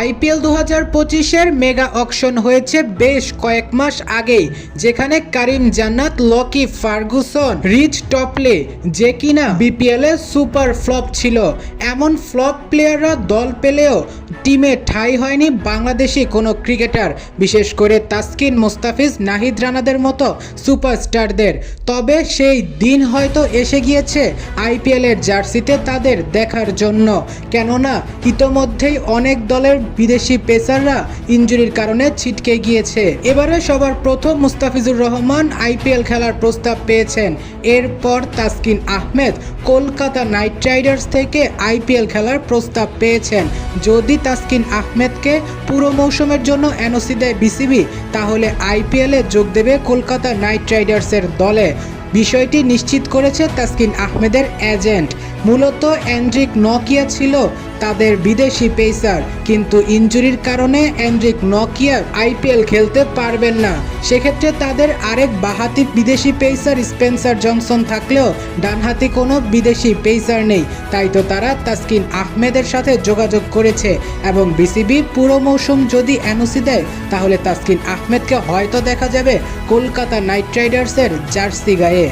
IPL দু হাজার পঁচিশের মেগা অকশন হয়েছে বেশ কয়েক মাস আগেই, যেখানে কারিম জান্নাত, লকি ফার্গুসন, রিচ টপলে, যে কিনা বিপিএল এ সুপার ফ্লপ ছিল। এমন ফ্লপ প্লেয়াররা দল পেলেও টিমে ঠাঁই হয়নি বাংলাদেশি কোনো ক্রিকেটার, বিশেষ করে তাসকিন মুস্তাফিজ, নাহিদ রানাদের মতো সুপারস্টারদের। তবে সেই দিন হয়তো এসে গিয়েছে আইপিএলের জার্সিতে তাদের দেখার জন্য। কেননা, ইতোমধ্যেই অনেক দলের বিদেশি পেসাররা ইনজুরির কারণে ছিটকে গিয়েছে। এবারে সবার প্রথম মুস্তাফিজুর রহমান আইপিএল খেলার প্রস্তাব পেয়েছেন। এরপর তাসকিন আহমেদ কলকাতা নাইট রাইডার্স থেকে আইপিএল খেলার প্রস্তাব পেয়েছেন। যদি তাসকিন আহমেদকে পুরো মৌসুমের জন্য এনওসি দেয় বিসিবি, তাহলে আইপিএলে যোগ দেবে কলকাতা নাইট রাইডার্সের দলে। বিষয়টি নিশ্চিত করেছে তাসকিন আহমেদের এজেন্ট। মূলত অ্যান্ড্রিক নকিয়া ছিল তাদের বিদেশি পেসার, কিন্তু ইনজুরির কারণে অ্যান্ড্রিক নকিয়া আইপিএল খেলতে পারবেন না। সেক্ষেত্রে তাদের আরেক বাহাতি বিদেশি পেসার স্পেন্সার জনসন থাকলেও ডানহাতি কোনো বিদেশি পেসার নেই। তাই তো তারা তাসকিন আহমেদের সাথে যোগাযোগ করেছে এবং বিসিবি পুরো মৌসুম যদি এনওসি দেয়, তাহলে তাসকিন আহমেদকে হয়তো দেখা যাবে কলকাতা নাইট রাইডার্সের জার্সি গায়ে।